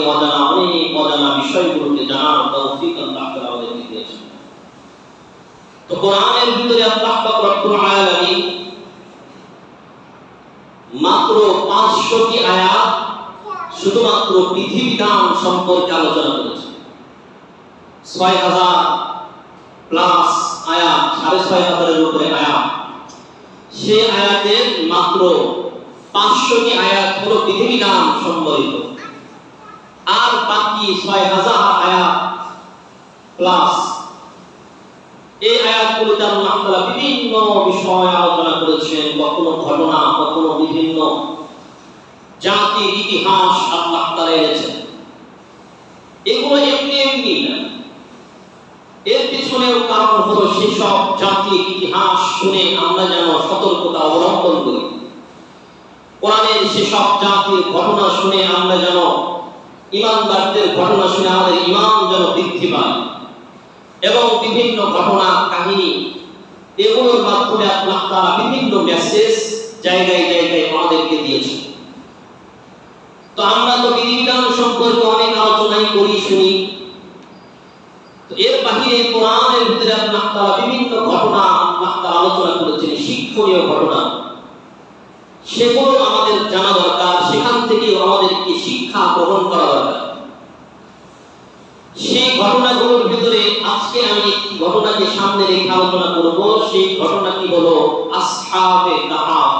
থেকে অজানা, অনেক অজানা বিষয়গুলোকে জানার তৌফিক আল্লাহ তাআলা আমাদেরকে দিয়েছেন। তো কোরআনের ভিতরে আল্লাহ পাক রব্বুল আলামিন মাত্র 500টি আয়াত শুধুমাত্র বিধিবিধান সম্পর্কে আলোচনা ছয় হাজার প্লাস আয়াত, সাড়ে ছয় হাজারের উপরে আয়াত। সে আয়াতের মাত্র পাঁচশোটি আয়াত হলো বিধিবিধান সম্বলিত। আর বাকি ছয় হাজার আয়াত প্লাস এই আয়াতগুলোতে আল্লাহ তাআলা বিভিন্ন বিষয় আলোচনা করেছেন, কখনো ঘটনা, কখনো বিভিন্ন জাতির ইতিহাস আল্লাহ তাআলা এনেছেন। এগুলো এমনি এমনি না। এর পিছনেও কারণ হলো সেসব জাতির ইতিহাস শুনে আমরা যেন সতর্কতা অবলম্বন করি। কোরআনের সেসব জাতির ঘটনা শুনে আমরা যেন ইমানদারদের ঘটনা শুনে আমাদের ইমান যেন বৃদ্ধি পায় এবং বিভিন্ন ঘটনা, কাহিনী, এগুলোর মাধ্যমে আল্লাহ তাআলা বিভিন্ন মেসেজ জায়গায় জায়গায় আমাদেরকে দিয়েছে। তো আমরা তো বিধিবিধান সম্পর্কে অনেক আলোচনাই করি, শুনি। এর বাহিরে কোরআনের ভিতরে আল্লাহ তাআলা বিভিন্ন ঘটনা আল্লাহ তাআলা আলোচনা করেছেন, শিক্ষণীয় ঘটনা। সেগুলো আমাদের জানা দরকার। সেখান থেকে আমাদেরকে শিক্ষা গ্রহণ করা দরকার। সেই ঘটনাগুলোর ভিতরে আজকে আমি একটি ঘটনাকে সামনে রেখে আলোচনা করব। সেই ঘটনাটি হলো আসহাবে কাহাফ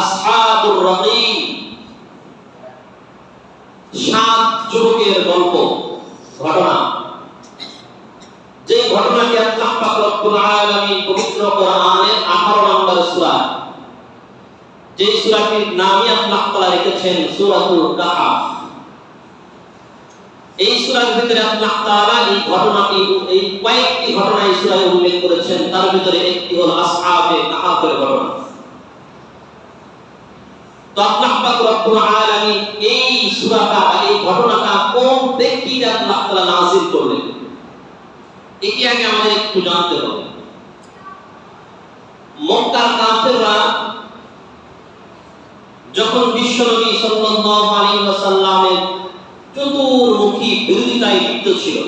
আসহাবুর রহিম সাত যুবকের গল্প, ঘটনা। যে ঘটনাটি আল্লাহ পাক রব্বুল আলামিন পবিত্র কোরআনের 18 নম্বর সূরা যে সূরাটির নামই আল্লাহ তাআলা রেখেছেন সূরাতুল কাহাফ। এই সূরার ভিতরে আল্লাহ তাআলা এই ঘটনাটি, এই কয়েকটি ঘটনা এই সূরায় উল্লেখ করেছেন। তার ভিতরে একটি হলো আসহাবে কাহাফের ঘটনা। তো আল্লাহ পাক রব্বুল আলামিন এই সূরাটা এই ঘটনাটা কোন ব্যক্তিতে আল্লাহ তাআলা নাযিল করলেন? এটি আগে আমাদের একটু জানতে হবে। মক্কার কাফেররা যখন বিশ্বনবী সাল্লাল্লাহু আলাইহি ওয়াসাল্লামের চতুর্মুখী বিরোধিতায় লিপ্ত ছিল,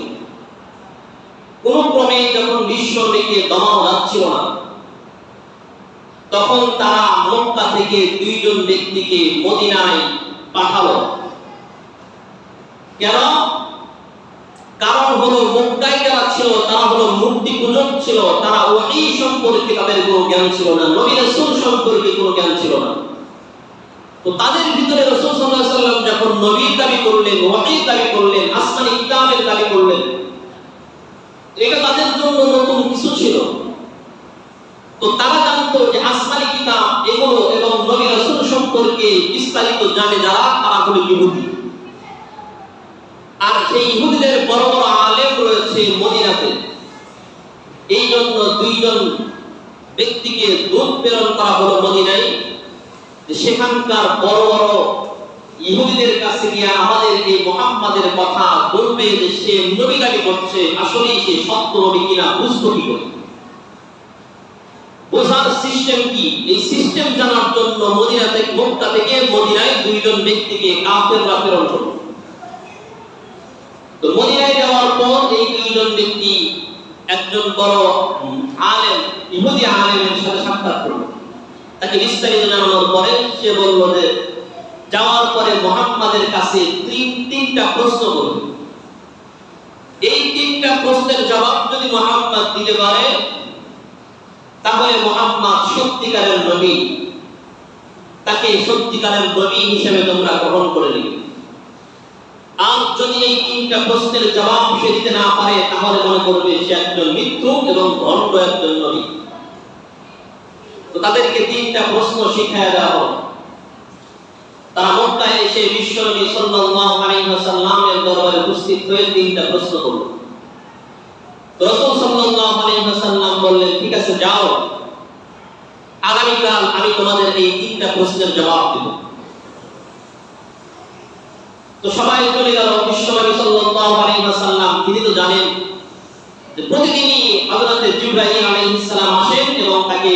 কোন ক্রমে যখন বিশ্বনবীকে দমানো যাচ্ছিল না, তখন তারা মক্কা থেকে দুইজন ব্যক্তিকে মদিনায় পাঠালো। কেন? কারণ হলো মক্কায় যারা ছিল, তারা হলো মূর্তি পূজক ছিল, তারা ওহী সম্পর্কে তাদের কোনো জ্ঞান ছিল না, নবী রাসূল সম্পর্কে কোনো জ্ঞান ছিল না। তো তাদের ভিতরে রাসূল আলাইহি সাল্লাম যখন নবীর দাবি করলেন ওহীর দাবি করলেন, আসমানি কিতাবের দাবি করলেন, এটা তাদের জন্য নতুন কিছু ছিল। তো তারা জানতো যে আসমানি কিতাব এগুলো এবং নবী রাসূল সম্পর্কে বিস্তারিত জানে যারা, তারা হলো ইহুদি। আর সেই ইহুদিদের বড় বড় আলেম রয়েছে মদিনাতে। এই জন্য দুইজন ব্যক্তিকে দূত প্রেরণ করা হলো মদিনায়। সেখানকার বড় বড় ইহুদিদের কাছে গিয়ে আমাদের এই মোহাম্মদের কথা বলবে যে সে নবী দাবি করছে আসলেই সে সত্য নবী কিনা বুঝতো কি করে? বোঝার সিস্টেম কি? এই সিস্টেম জানার জন্য মদিনা থেকে, মক্কা থেকে মদিনায় দুইজন ব্যক্তিকে কাফেররা প্রেরণ করল। তো মদিনায় যাওয়ার পর এই দুইজন ব্যক্তি একজন বড় আলেম, ইহুদি আলেমের সাথে সাক্ষাৎ করল। তাকে বিস্তারিত জানানোর পরে সে বলল যে, যাওয়ার পরে মোহাম্মদের কাছে তিন, তিনটা প্রশ্ন করবে। এই তিনটা প্রশ্নের জবাব যদি মোহাম্মদ দিতে পারে, তাহলে মোহাম্মদ সত্যিকারের নবী। তাকে সত্যিকারের নবী হিসেবে তোমরা গ্রহণ করে নিবে। আর যদি এই তিনটা প্রশ্নের জবাব সে দিতে না পারে, তাহলে মনে করবে সে একজন মিথ্যু এবং ভণ্ড একজন নবী। তো তাদেরকে তিনটা প্রশ্ন শিখায় দেওয়া হলো। তারা এসে সাল্লাল্লাহু আলাইহি ওয়াসাল্লামের দরবারে উপস্থিত হয়ে তিনটা প্রশ্ন সাল্লাল্লাহু আলাইহি ওয়াসাল্লাম বললেন, ঠিক আছে, যাও। আগামীকাল আমি তোমাদের এই তিনটা প্রশ্নের জবাব দেব। তো সবাই চলে গেল সাল্লাল্লাহু আলাইহি ওয়াসাল্লাম। তিনি তো জানেন যে প্রতিদিনই হযরত জিবরাইল আলাইহিস সালাম আসেন এবং তাকে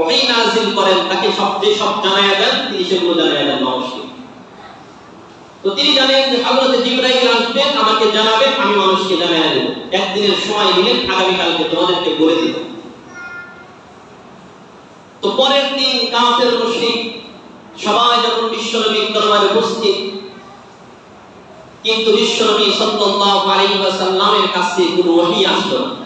ওহী নাযিল করেন, তাকে যে সব জানায়া দেন, তিনি সেগুলো জানায়া দেন মানুষকে। তো তিনি জানেন যে হযরত জিবরাইল আসবেন, আমাকে জানাবেন, আমি মানুষকে জানাই দেব। একদিনের সময় দিলেন আগামী কালকে তোমাদেরকে বলে দিব। তো পরের দিন কাফের মুশরিক সবাই যখন বিশ্ব বিশ্বনবীর দরবারে উপস্থিত, কিন্তু বিশ্বনবী সাল্লাল্লাহু আলাইহি ওয়াসাল্লামের কাছে কোনো ওহী আসলো না।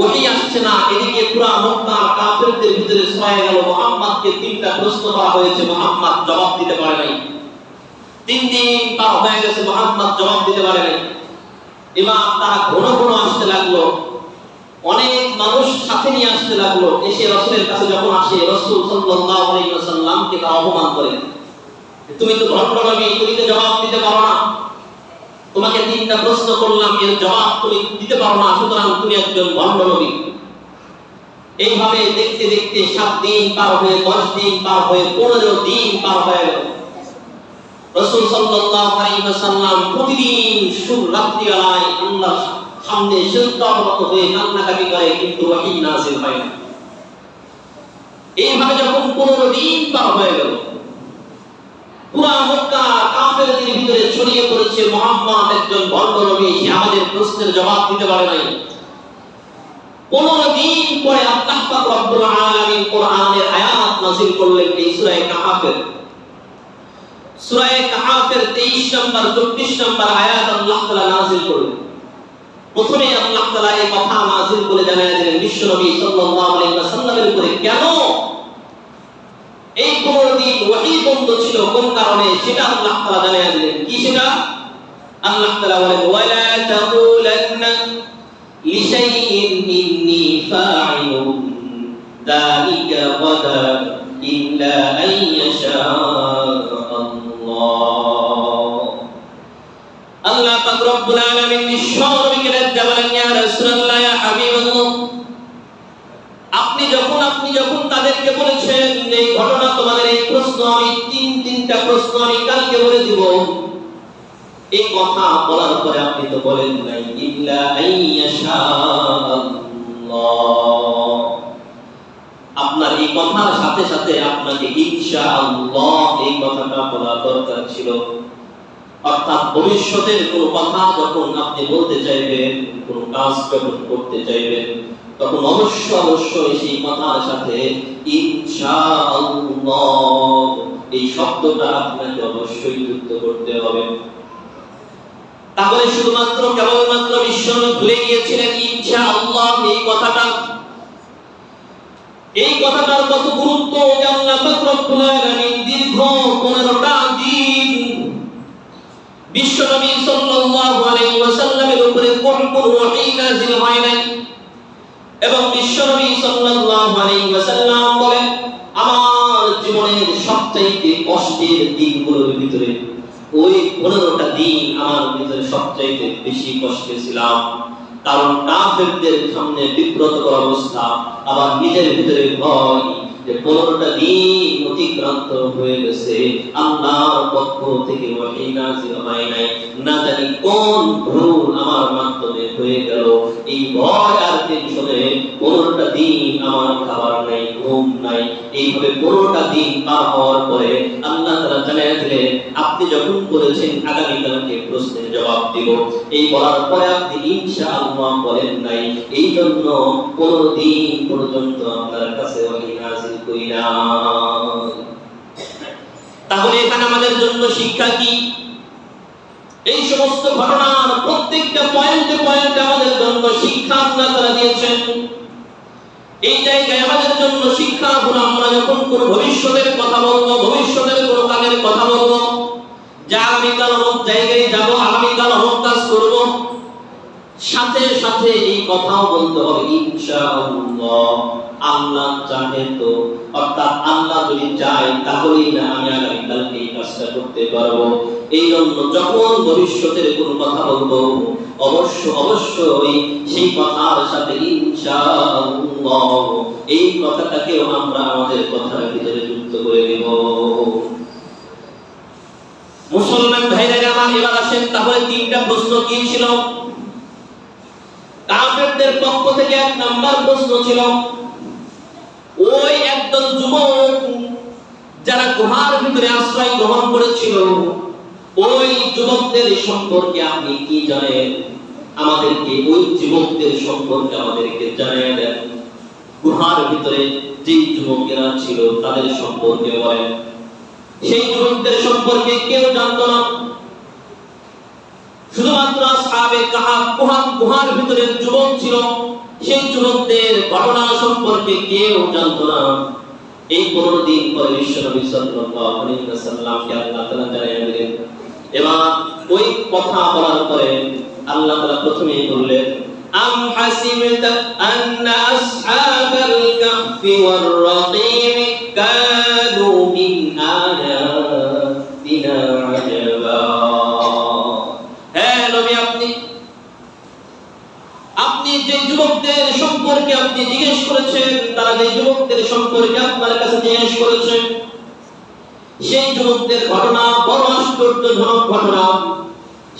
ওহী আসছে না, এদিকে পুরা মক্কা কাফেরদের ভিতরে ছড়ায় গেল। মুহাম্মদকে তিনটা প্রশ্ন করা হয়েছে, মুহাম্মদ জবাব দিতে পারে নাই। তিন দিন পার হয়ে গেছে, মুহাম্মদ জবাব দিতে পারে নাই। এবার তারা ঘন ঘন আসতে লাগল। অনেক মানুষ সাথে নিয়ে আসতে লাগল। এসে রসুলের কাছে যখন আসে, রসুল সাল্লাল্লাহু আলাইহি ওয়াসাল্লামকে তারা অপমান করেন তুমি তো নবী তুমি তো জবাব দিতে পারো না। তোমাকে তিনটা প্রশ্ন করলাম, এর জবাব তুমি দিতে পারো না, সুতরাং তুমি একজন ভণ্ড নবী। এইভাবে দেখতে দেখতে সাত দিন পার হয়ে, দশ দিন পার হয়ে, পনেরো দিন পার হয়ে গেল। রসুল প্রতিদিন সুর আল্লাহর সামনে মতো হয়ে কান্নাকাটি করে, কিন্তু ওহী নাযিল হয় না। এইভাবে যখন পনেরো দিন পার হয়ে গেল ভণ্ড নবী, সে আমাদের প্রশ্নের জবাব দিতে পারে নাই। পনেরো দিন পরে আল্লাহ পাক রব্বুল আলামিন কোরআনের আয়াত নাযিল করলেন এই সূরা কাহাফের। সূরা কাহাফের 23 নম্বর 24 নম্বর আয়াত আল্লাহ তাআলা নাযিল করলেন। প্রথমে আল্লাহ তাআলা এই কথা নাযিল করে জানায় দিলেন বিশ্বনবী সাল্লাল্লাহু উপরে কেন এই পনেরো দিন বন্ধ ছিল, কোন কারণে, সেটা আল্লাহ কি সেটা? আল্লাহ ওয়ালা লিশাইইন ফাইলুন ইল্লা আন ইয়াশা আল্লাহ পাক রব্বুল আলামিন বলেন, ইয়া রাসূলুল্লাহ, ইয়া আপনি যখন আপনি যখন তাদেরকে বলেছেন এই ঘটনা তোমাদের এই প্রশ্ন আমি তিন তিনটা প্রশ্ন আমি কালকে বলে দিব। এই কথা বলার পরে আপনি তো বলেন নাই, ইল্লা আপনার এই কথার সাথে সাথে আপনাকে ইনশাআল্লাহ এই কথাটা বলা দরকার ছিল। অর্থাৎ ভবিষ্যতের কোনো কথা যখন আপনি বলতে চাইবেন, কোনো কাজ যখন করতে চাইবেন তখন অবশ্য অবশ্যই সেই কথার সাথে এই শব্দটা আপনাকে অবশ্যই যুক্ত করতে হবে। তাহলে শুধুমাত্র কেবলমাত্র বিশ্বনবী ভুলে গিয়েছিলেন ইনশাআল্লাহ এই কথাটা। এই কথাটার কত গুরুত্ব আল্লাহ দীর্ঘ 15টা দিন বিশ্বনবী সাল্লাল্লাহু আলাইহি ওয়াসাল্লামের উপরে কোন কোন নাযিল হয় নাই। এবং বিশ্বনবী সাল্লাল্লাহু আলাইহি ওয়াসাল্লাম বলেন, আমার জীবনের সবচাইতে কষ্টের দিনগুলোর ভিতরে ওই 15টা দিন আমার ভিতরে সবচাইতে বেশি কষ্টে ছিলাম। কারণ কাফেরদের সামনে বিব্রতকর অবস্থা, আবার নিজের ভিতরে ভয় যে পনেরোটা দিন অতিক্রান্ত হয়ে গেছে। আল্লাহর পক্ষ থেকে নাযিল হয় নাই। না জানি কোন ভুল আমার মাধ্যমে হয়ে গেল। এই ভয় আর টেনশনে পনেরোটা দিন আমার খাবার নাই, ঘুম নাই। এইভাবে পনেরোটা দিন পার হওয়ার পরে আল্লাহ তারা জানিয়ে দিলেন, আপনি যখন করেছেন আগামীকালকে প্রশ্নের জবাব দিব। এই বলার পরে আপনি ইনশাআল্লাহ বলেন নাই। এই জন্য পনেরো দিন পর্যন্ত আপনার কাছে নাযিল তাহলে এখানে আমাদের জন্য শিক্ষা কি? এই সমস্ত ঘটনার প্রত্যেকটা পয়েন্টে পয়েন্টে আমাদের জন্য শিক্ষা আল্লাহ তারা দিয়েছেন। এই জায়গায় আমাদের জন্য শিক্ষা হলো আমরা যখন কোন ভবিষ্যতের কথা বলব, ভবিষ্যতের কোন কাজের কথা বলব, যে আগামীকাল অমুক জায়গায় যাব, আগামীকাল অমুক কাজ করব সাথে সাথে এই কথাও বলতে হবে, ইনশাআল্লাহ। আল্লাহ তো। অর্থাৎ আল্লাহ যদি তাহলেই না আমি আগামীকালকে এই কাজটা করতে এই জন্য যখন ভবিষ্যতের কোন কথা অবশ্য সেই কথার সাথে ইনশাআল্লাহ এই কথাটাকেও আমরা আমাদের কথার ভিতরে যুক্ত করে দেব মুসলমান ভাইরা এবার আসেন, তাহলে তিনটা প্রশ্ন কি ছিল? কাফেরদের পক্ষ থেকে এক নাম্বার প্রশ্ন ছিল, ওই একদল যুবক যারা গুহার ভিতরে আশ্রয় গ্রহণ করেছিল, ওই যুবকদের সম্পর্কে আপনি কি জানেন? আমাদেরকে ওই যুবকদের সম্পর্কে আমাদেরকে জানিয়ে দেন। গুহার ভিতরে যে যুবকেরা ছিল, তাদের সম্পর্কে বলেন। সেই যুবকদের সম্পর্কে কেউ জানতো না। শুধুমাত্র আসহাবে কাহাফ কুহান গুহার ভিতরে যুবক ছিল, সেই যুবকদের ঘটনা সম্পর্কে কেউ জানতো না। এই পনেরো দিন পরে বিশ্ব নবী সাল্লাল্লাহু আলাইহি ওয়াসাল্লামকে আল্লাহ তাআলা জানিয়ে দিলেন। এবার ওই কথা বলার পরে আল্লাহ তাআলা প্রথমেই বললেন, আম হাসিবতা আন্না আসহাবাল কাহফি ওয়ার রাকিম সম্পর্কে আপনি জিজ্ঞেস করেছেন, তারা যে যুবকদের সম্পর্কে আপনার কাছে জিজ্ঞেস করেছেন সেই যুবকদের ঘটনা, বড় আশ্চর্যজনক ঘটনা,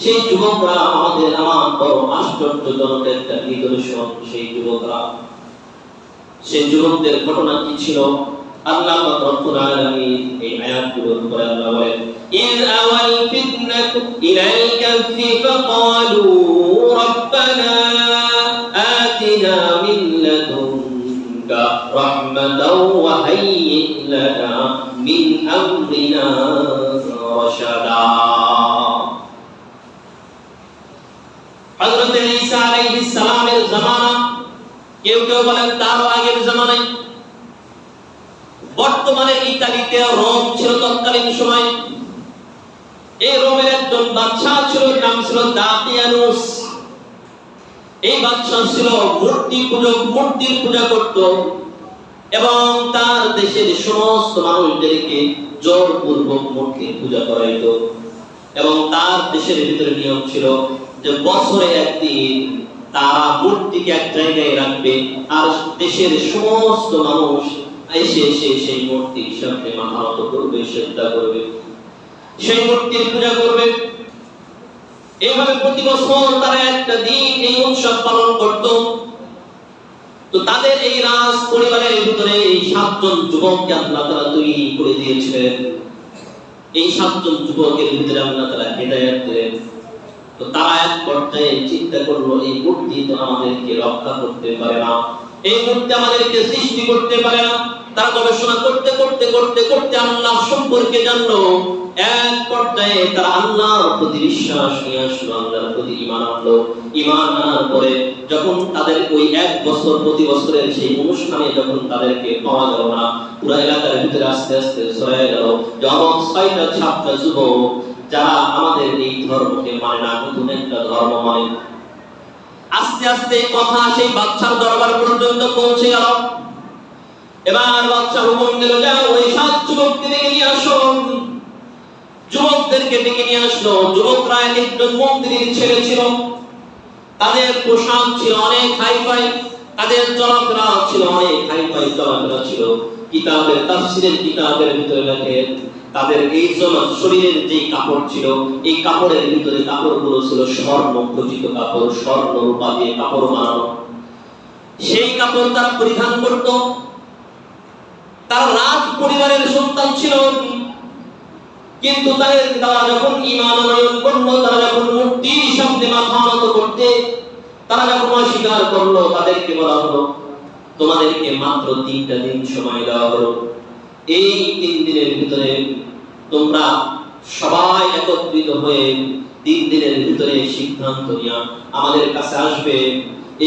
সেই যুবকরা আমাদের আমার বড় আশ্চর্যজনক একটা নিদর্শন, সেই যুবকরা। সেই যুবকদের ঘটনা কি ছিল? আল্লাহ এই আয়াতগুলোর উপরে আল্লাহ বলেন ফিতনাতু ইলাল কাফি ফাকালু রাব্বানা ওয়া হাইয়্ লানা মিন আমরিনা রাশাদা হযরত ঈসা আলাইহিস সালামের জামানা কেউ কেউ বলেন তারও আগের জামানায় বর্তমানে ইতালিতে রোম ছিল তৎকালীন সময়। এই রোমের একজন বাদশা ছিল, নাম ছিল দাকিয়ানুস এই বাদশা ছিল মূর্তি পূজক, মূর্তির পূজা করত। এবং তার দেশের সমস্ত মানুষদেরকে জোরপূর্বক মূর্তির পূজা করাইতো। এবং তার দেশের ভিতরে নিয়ম ছিল যে বছরে একদিন তারা মূর্তিকে এক জায়গায় রাখবে আর দেশের সমস্ত মানুষ এসে এসে সেই মূর্তির সামনে মাথা নত করবে, শ্রদ্ধা করবে। সেই মূর্তির পূজা করবে। এইভাবে প্রতি বছর তারা একটা দিন এই উৎসব পালন করত। তো তাদের এই রাজ পরিবারের ভিতরে এই সাতজন যুবককে আল্লাহ তারা তৈরি করে দিয়েছিলেন। এই সাতজন যুবকের ভিতরে আল্লাহ তারা হেদায়াত দিলেন। তো তারা এক পর্যায়ে চিন্তা করল, এই মূর্তি তো আমাদেরকে রক্ষা করতে পারে না। এই মূর্তি আমাদেরকে সৃষ্টি করতে পারে না। তারা গবেষণা করতে করতে করতে করতে আল্লাহ সম্পর্কে জানলো। এক পর্যায়ে তারা আল্লাহর প্রতি বিশ্বাস নিয়ে আসলো, আল্লাহর প্রতি ইমান আনলো। ইমান আনার পরে যখন তাদের ওই এক বছর, প্রতি বছরের সেই অনুষ্ঠানে যখন তাদেরকে পাওয়া গেল না, পুরো এলাকার ভিতরে আস্তে আস্তে ছড়ায় গেল। যখন ছয়টা, সাতটা যুবক, যারা আমাদের এই ধর্মকে মানে না, নতুন একটা ধর্ম মানে আস্তে আস্তে কথা সেই বাচ্চার দরবার পর্যন্ত পৌঁছে গেল। এবার বাচ্চা হুকুম দিল, যাও, ওই সাত যুবককে ডেকে নিয়ে আসো। যুবকদেরকে ডেকে নিয়ে আসলো। যুবকরা এক একজন মন্ত্রীর ছেলে ছিল। তাদের পোশাক ছিল অনেক হাইফাই, তাদের চলাফেরা ছিল অনেক হাইফাই চলাফেরা ছিল। কিতাবের তাফসিরের কিতাবের ভিতরে লেখে, তাদের এই জমাত শরীরের যে কাপড় ছিল, এই কাপড়ের ভিতরে কাপড়গুলো ছিল স্বর্ণ খচিত কাপড়, স্বর্ণ রূপা দিয়ে কাপড় বানানো। সেই কাপড় তারা পরিধান করত। তারা রাজ পরিবারের সন্তান ছিল। কিন্তু তাদের তারা যখন ঈমান আনয়ন করল, তারা যখন মূর্তির সামনে মাথা নত করতে, তারা যখন অস্বীকার করল, তাদেরকে বলা হলো, তোমাদেরকে মাত্র তিনটা দিন সময় দেওয়া হলো। এই তিন দিনের ভিতরে তোমরা সবাই একত্রিত হয়ে তিন দিনের ভিতরে সিদ্ধান্ত নিয়ে আমাদের কাছে আসবে।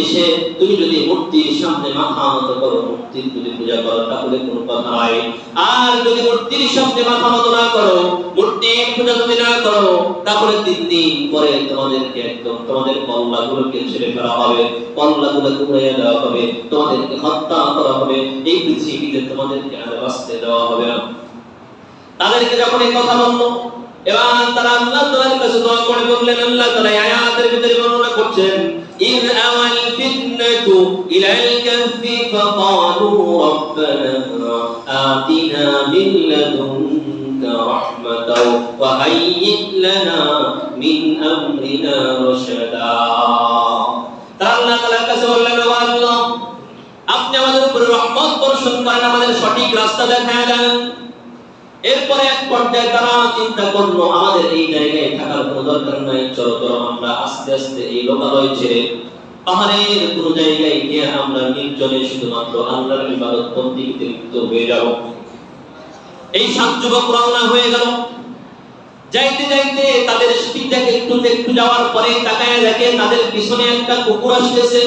এসে তুমি যদি মূর্তির সামনে মাথা নত করো মূর্তির যদি পূজা করো, তাহলে কোনো কথা নাই। আর যদি মূর্তির সামনে মাথা নত না করো মূর্তির পূজা যদি না করো, তাহলে তিন দিন পরে তোমাদেরকে একদম তোমাদের কল্লাগুলোকে ছেড়ে ফেলা হবে, কল্লাগুলো কুড়িয়ে দেওয়া হবে, তোমাদেরকে হত্যা করা হবে, এই পৃথিবীতে তোমাদেরকে আর বাঁচতে দেওয়া হবে না। তাদেরকে যখন এই কথা বলল, এবার তারা আল্লাহ তাআলার কাছে দোয়া করে বললেন, আল্লাহ তাআলা আয়াতের ভিতরে বর্ণনা করছেন ফিতনাতু ইলাল কাহফি ফাকালু রাব্বানা আতিনা মিন লাদুনকা রাহমাতাও ওয়া হাইয়্যিক লানা মিন আমরিনা রাশাদা তারা আল্লাহ তাআলার কাছে বললেন, ও আল্লাহ, আপনি আমাদের উপরে রহমত বর্ষণ করেন, আমাদের সঠিক রাস্তা দেখায় দেন। এরপরে এক পর্যায়ে তারা চিন্তা করল, আমাদের এই জায়গায় থাকার কোনো দরকার নাই, চলো চলো, আমরা আস্তে আস্তে এই লোকালয় ছেড়ে পাহাড়ের কোনো জায়গায় গিয়ে আমরা নির্জনে শুধুমাত্র আল্লাহর ইবাদত বন্দিতে লিপ্ত হয়ে যাব। এই সাত যুবক রওনা হয়ে গেল। যাইতে যাইতে তাদের স্পিডটাকে একটু একটু যাওয়ার পরে তাকায় দেখে তাদের পিছনে একটা কুকুর আসতেছে।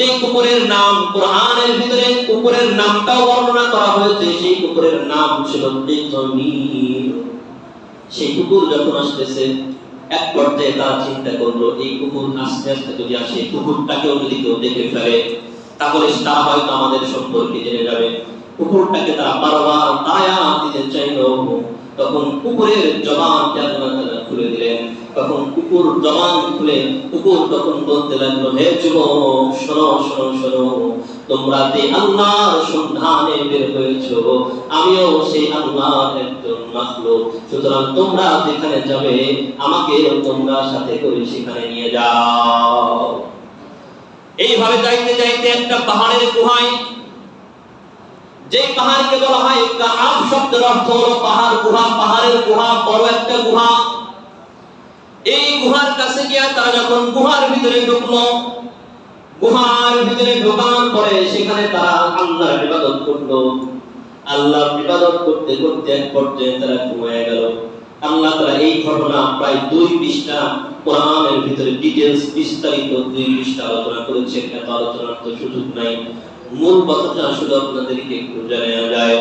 যে কুকুরের নাম কোরআনের ভিতরে কুকুরের নামটাও বর্ণনা করা হয়েছে, সেই কুকুরের নাম ছিল সেই কুকুর যখন আসতেছে, এক পর্যায়ে তারা চিন্তা করল, এই কুকুর আস্তে আস্তে যদি আসে কুকুরটাকেও যদি কেউ দেখে ফেলে, তাহলে তারা হয়তো আমাদের সম্পর্কে জেনে যাবে। কুকুরটাকে তারা বারবার তায়া দিতে চাইলো। তখন কুকুরের তাআলা খুলে দিলেন। তখন কুকুর জবান খুলে কুকুর তখন বলতে লাগল, হে যুবক, শোনো শোনো শোনো, তোমরা যে আল্লাহর সন্ধানে বের হয়েছো, আমিও সেই আল্লাহর একজন মাখলুক। সুতরাং তোমরা যেখানে যাবে, আমাকে তোমরা সাথে করে সেখানে নিয়ে যাও। এইভাবে যাইতে যাইতে একটা পাহাড়ের গুহায় যে পাহাড়কে বলা হয় কাহাব শব্দের অর্থ হলো পাহাড়, গুহা, পাহাড়ের গুহা, বড় একটা গুহা। এই গুহার কাছে গিয়া তারা যখন গুহার ভিতরে ঢুকলো, গুহার ভিতরে ঢোকার পরে সেখানে তারা আল্লাহর ইবাদত করল। আল্লাহর ইবাদত করতে করতে এক পর্যায়ে তারা ঘুমিয়ে গেল। আল্লাহ তাআলা এই ঘটনা প্রায় দুই পৃষ্ঠা কোরআনের ভিতরে ডিটেইলস বিস্তারিত দুই পৃষ্ঠা আলোচনা করেছেন এত আলোচনার তো সুযোগ নাই। মূল কথাটা আসলে আপনাদেরকে একটু জানা যায়।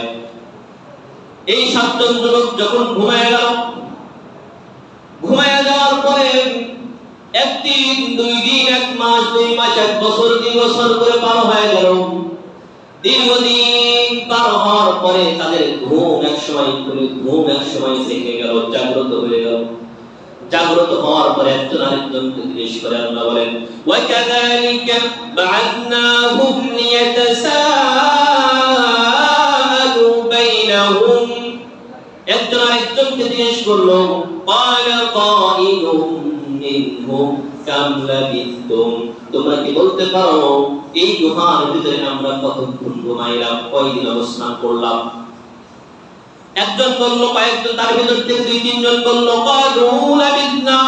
এই সাতজন যখন ঘুমায় গেল ঘুমায় যাওয়ার পরে একদিন, দুই দিন, এক মাস, দুই মাস, এক বছর দুই বছর করে পার হয়ে গেল। দীর্ঘদিন পার হওয়ার পরে তাদের ঘুম এক সময় ঘুম এক সময় জেগে গেল, জাগ্রত হয়ে গেল। জাগ্রত হওয়ার পরে একজন আরেকজনকে জিজ্ঞেস করে, আল্লাহ বলেন, ওয়াকাযালিকা বা'আথনাহুম লিয়াতাসাআলু বাইনাহুম? একজন আরেকজনকে জিজ্ঞেস করল, ক্বালা ক্বাইলুহুম মিনহুম কাম লাবিসতুম। তোমরা কি বলতে পারো, এই গুহার ভিতরে আমরা কত কতক্ষণ ঘুমাইলাম, কয়দিন অবস্থান করলাম? একজন বলল, কয়েকজন, তার ভিতর থেকে দুই, তিনজন বলল, কালু লাবিসনা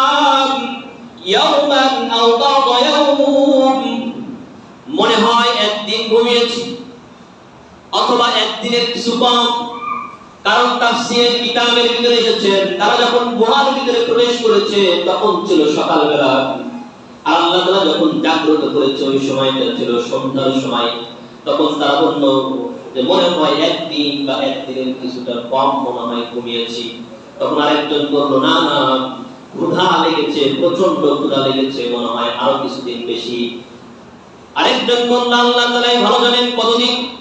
ইয়াওমান আও বাদা ইয়াওম মনে হয় একদিন ঘুমিয়েছি, অথবা একদিনের কিছু কম কারণ তাফসীর কিতাবের ভিতরে এসেছে, তারা যখন গুহার ভিতরে প্রবেশ করেছে, তখন ছিল সকালবেলা। আল্লাহ তাআলা যখন জাগ্রত করেছে, ওই সময়টা ছিল সন্ধ্যার সময়, তখন তারা বলল যে, মনে হয় একদিন বা একদিনের কিছুটা কম মনে হয় ঘুমিয়েছি। তখন আরেকজন বলল, না না, ক্ষুধা লেগেছে প্রচণ্ড ক্ষুধা লেগেছে, মনে হয় আরও কিছুদিন বেশি। আরেকজন বলল, আল্লাহ তাআলাই ভালো জানেন কতদিন?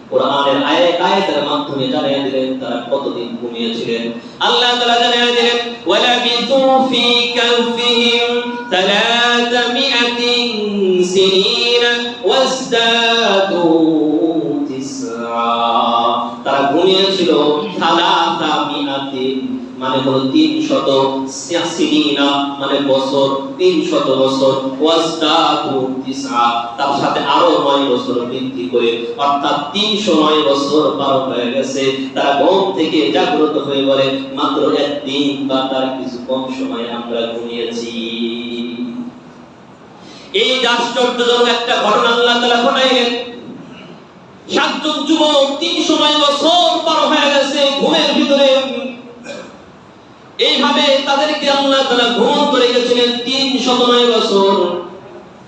কোরআনের আয়াত, আয়াতের মাধ্যমে জানিয়ে দিলেন, তারা কতদিন ঘুমিয়েছিলেন। আল্লাহ তাআলা জানিয়ে দিলেন ওয়ালা বিতু ফি কাফিহিম 300 সিনিন ওয়াজদাদু মানে হলো তিন শত সিনিনা মানে বছর তিন শত বছর তার সাথে আরও নয় বছর বৃদ্ধি করে, অর্থাৎ তিনশো নয় বছর পার হয়ে গেছে। তারা ঘুম থেকে জাগ্রত হয়ে বলে, মাত্র একদিন বা তার কিছু কম সময় আমরা ঘুমিয়েছি। এই আশ্চর্যজনক একটা ঘটনা আল্লাহ তাআলা ঘটাইলেন। সাতজন যুবক তিন সময় বছর পার হয়ে গেছে, ঘুমের ভিতরে এইভাবে তাদেরকে আল্লাহ তাআলা করে গেছিলেন তিন শতনয় বছর।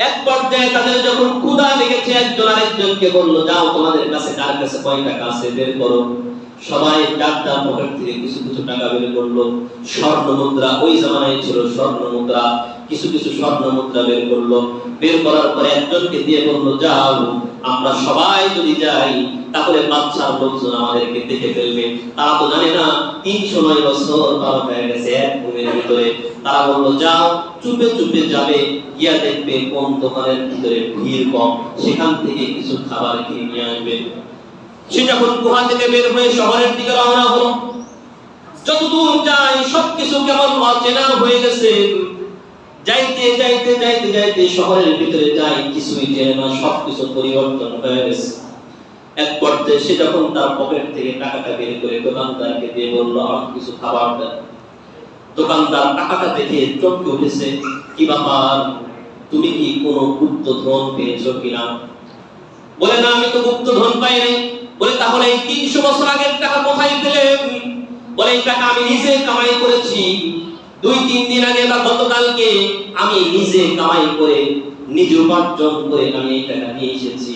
এক পর্যায়ে তাদের যখন ক্ষুধা লেগেছে, একজন আরেকজনকে বলল, যাও তোমাদের কাছে, কার কাছে কয় টাকা আছে বের করো? সবাই যার পকেট থেকে কিছু কিছু টাকা বের করল। স্বর্ণ মুদ্রা, ওই জামানায় ছিল স্বর্ণ মুদ্রা। কিছু কিছু স্বর্ণ মুদ্রা বের করল। বের করার পরে একজনকে দিয়ে বলল, যাও, আমরা সবাই যদি যাই, তাহলে বাচ্চার লোকজন আমাদেরকে দেখে ফেলবে। তারা তো জানে না, তিনশো নয় বছর পার হয়ে গেছে এক ঘুমের ভিতরে। তারা বলল, যাও, চুপে চুপে যাবে, গিয়া দেখবে কোন দোকানের ভিতরে ভিড় কম। সেখান থেকে কিছু খাবার কিনে নিয়ে আসবে। সে যখন গুহা থেকে বের হয়ে শহরের দিকে রওনা হলো, যতদূর যায় সবকিছু কেমন অচেনা হয়ে গেছে। যাইতে যাইতে যাইতে যাইতে শহরের ভিতরে যাই কিছুই না, সবকিছু পরিবর্তন হয়ে গেছে। এক পর্যায়ে সে যখন তার পকেট থেকে টাকাটা বের করে দোকানদারকে দিয়ে বলল আমার কিছু খাবার দেন দোকানদার টাকাটা দেখে চমকে উঠেছে, কি ব্যাপার? তুমি কি কোনো গুপ্ত ধন পেয়েছ কিনা? বলে, না, আমি তো গুপ্ত ধন পাই নাই বলে, তাহলে এই তিনশো বছর আগের টাকা কোথায় পেলেন বলে, এই টাকা আমি নিজে কামাই করেছি। দুই, তিন দিন আগে বা গতকালকে আমি নিজে কামাই করে, নিজে উপার্জন করে আমি এই টাকা নিয়ে এসেছি।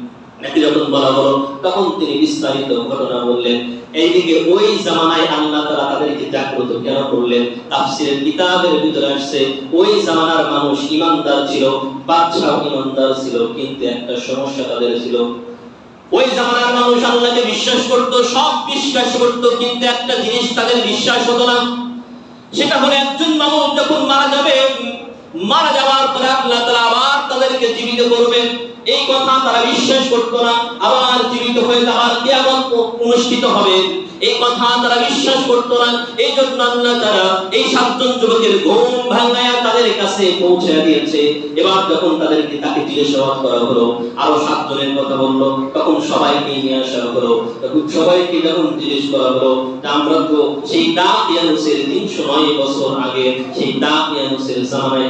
নাকি যখন বলা হলো, তখন তিনি বিস্তারিত ঘটনা বললেন, এইদিকে ওই জামানায় আল্লাহ তাআলা তাদেরকে জাগ্রত কেন করলেন? তাফসীরের কিতাবের ভিতরে আসছে, ওই জামানার মানুষ ঈমানদার ছিল, বাদশাহ ঈমানদার ছিল, কিন্তু একটা সমস্যা তাদের ছিল। ওই জামানার মানুষ আল্লাহকে বিশ্বাস করত, সব বিশ্বাস করত, কিন্তু একটা জিনিস তাদের বিশ্বাস হতো না। সেটা হলো একজন মানুষ যখন মারা যাবে মারা যাওয়ার পরে আল্লাহ তাআলা আবার তাদেরকে জীবিত করবেন। এই কথা তারা বিশ্বাস করতো না, আবার জীবিত হয়ে তার কিয়ামত অনুষ্ঠিত হবে। এই কথা তারা বিশ্বাস করতো না এই জন্য আল্লাহ তারা এই সাতজন যুবকের ঘুম ভাঙায়া তাদের কাছে পৌঁছে দিয়েছে। এবার যখন তাদেরকে তাকে জিজ্ঞাসাবাদ করা হলো, আরও সাতজনের কথা বলল, তখন সবাইকে নিয়ে আসা হলো। তখন সবাইকে যখন জিজ্ঞেস করা হলো আমরা তো সেই দাঁত ইয়ানুসের তিনশো নয় বছর আগে, সেই দাঁত ইয়ানুসের জামানায়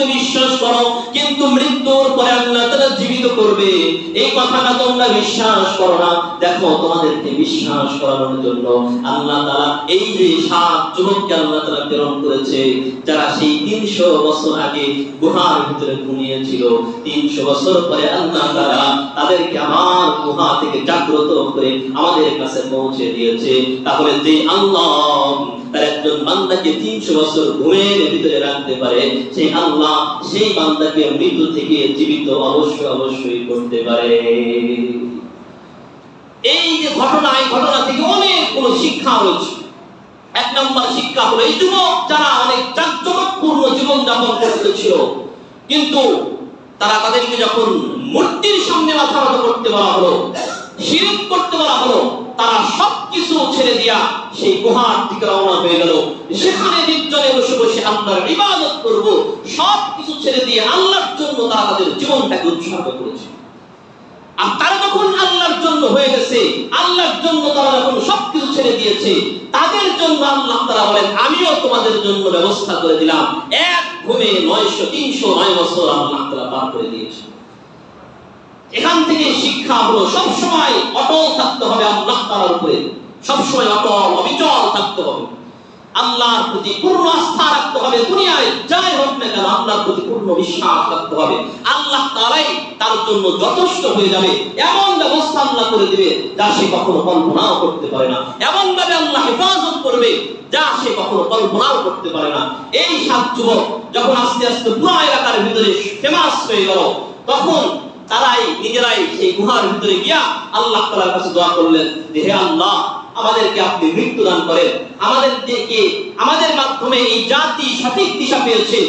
কিছুকে বিশ্বাস করো, কিন্তু মৃত্যুর পরে আল্লাহ তাআলা জীবিত করবে। এই কথাটা তোমরা বিশ্বাস করো না। দেখো, তোমাদেরকে বিশ্বাস করানোর জন্য আল্লাহ তাআলা এই যে সাত যুবককে আল্লাহ তাআলা প্রেরণ করেছে, যারা সেই তিনশো বছর আগে গুহার ভিতরে ঘুমিয়েছিল, তিনশো বছর পরে আল্লাহ তাআলা তাদেরকে আমার গুহা থেকে জাগ্রত করে আমাদের কাছে পৌঁছে দিয়েছে। তাহলে যে আল্লাহ তার বান্দাকে তিনশো বছর ঘুমের ভিতরে রাখতে পারে, সেই আল্লাহ সেই বান্দাকে মৃত্যু থেকে জীবিত অবশ্যই অবশ্যই করতে পারে। এই যে ঘটনা, এই ঘটনা থেকে অনেকগুলো শিক্ষা রয়েছে। এক নম্বর শিক্ষা হলো, এই যুবক, যারা অনেক চাঞ্চল্যপূর্ণ জীবন যাপন করতেছিল, কিন্তু তারা তাদেরকে যখন মূর্তির সামনে মাথা নত করতে বলা হলো, শিরিক করতে বলা হলো তারা সবকিছু ছেড়ে দিয়া সেই গুহার দিকে রওনা হয়ে গেল। সেখানে নির্জনে বসে বসে আল্লাহর ইবাদত করব, সবকিছু ছেড়ে দিয়ে আল্লাহর জন্য তারা তাদের জীবনটাকে উৎসর্গ করেছে। আর তারা যখন আল্লাহর জন্য হয়ে গেছে, আল্লাহর জন্য তারা যখন সবকিছু ছেড়ে দিয়েছে, তাদের জন্য আল্লাহ তারা বলেন, আমিও তোমাদের জন্য ব্যবস্থা করে দিলাম। এক ঘুমে নয়শো, তিনশো নয় বছর আল্লাহ তারা পার করে দিয়েছে। এখান থেকে শিক্ষা হলো সবসময় অটল থাকতে হবে আল্লাহ তাআলার উপরে। সবসময় অটল, অবিচল থাকতে হবে। আল্লাহর প্রতি পূর্ণ আস্থা রাখতে হবে দুনিয়ায়, যাই হোক না কেন, আল্লাহর প্রতি পূর্ণ বিশ্বাস রাখতে হবে। আল্লাহ তাআলাই তার জন্য যথেষ্ট হয়ে যাবে। এমন ব্যবস্থা আল্লাহ করে দিবে যা সে কখনো কল্পনাও করতে পারে না। এমন ভাবে আল্লাহ হেফাজত করবে যা সে কখনো কল্পনাও করতে পারে না। এই সাত যুবক যখন আস্তে আস্তে পুরো এলাকার ভিতরে ফেমাস হয়ে গেল, তখন তারাই নিজেরাই সেই গুহার ভিতরে গিয়া আল্লাহ তালার কাছে দোয়া করলেন যে, হে আল্লাহ, আমাদেরকে আপনি মৃত্যু দান করেন। আমাদেরকে আমাদের মাধ্যমে এই জাতি সঠিক দিশা পেয়েছে।